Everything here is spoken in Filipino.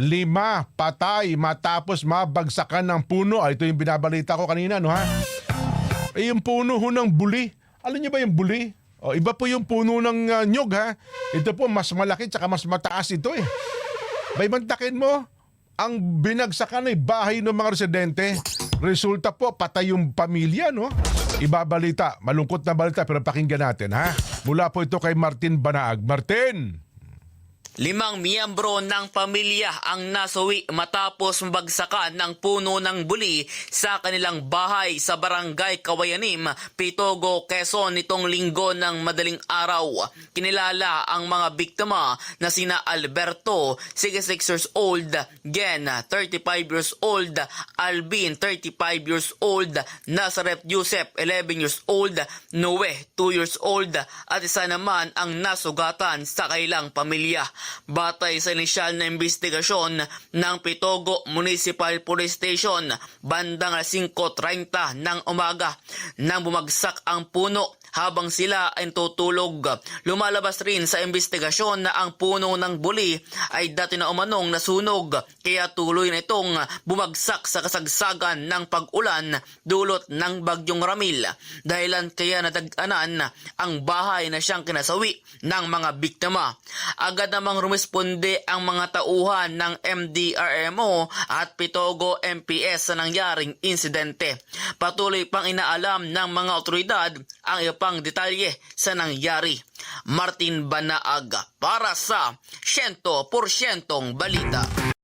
Lima patay matapos mabagsakan ng puno. Ah, ito yung binabalita ko kanina, no ha? Eh, yung puno ho ng buli. Alam niyo ba yung buli? O, iba po yung puno ng ah, nyog, ha? Ito po, mas malaki tsaka mas mataas ito, eh. May mantakin mo, ang binagsakan ay bahay ng mga residente. Resulta po, patay yung pamilya, no? Ibabalita, malungkot na balita, pero pakinggan natin, ha? Mula po ito kay Martin Banaag. Martin! Limang miyembro ng pamilya ang nasawi matapos mabagsakan ng puno ng buli sa kanilang bahay sa barangay Kawayanim, Pitogo, Quezon nitong linggo ng madaling araw. Kinilala ang mga biktima na sina Alberto, 66 years old, Gen, 35 years old, Alvin, 35 years old, Nazareth Yusef, 11 years old, Noe, 2 years old, at isa naman ang nasugatan sa kailang pamilya. Batay sa inisyal na investigasyon ng Pitogo Municipal Police Station, bandang alas 5.30 ng umaga nang bumagsak ang puno habang sila ay tutulog. Lumalabas rin sa investigasyon na ang puno ng buli ay dati na umanong nasunog kaya tuloy na itong bumagsak sa kasagsagan ng pag-ulan dulot ng bagyong Ramil. Dahilan kaya natag-anan ang bahay na siyang kinasawi ng mga biktima. Agad namang rumisponde ang mga tauhan ng MDRMO at Pitogo MPS sa nangyaring insidente. Patuloy pang inaalam ng mga otoridad ang ipang detalye sa nangyari. Martin Banaag para sa 100% balita.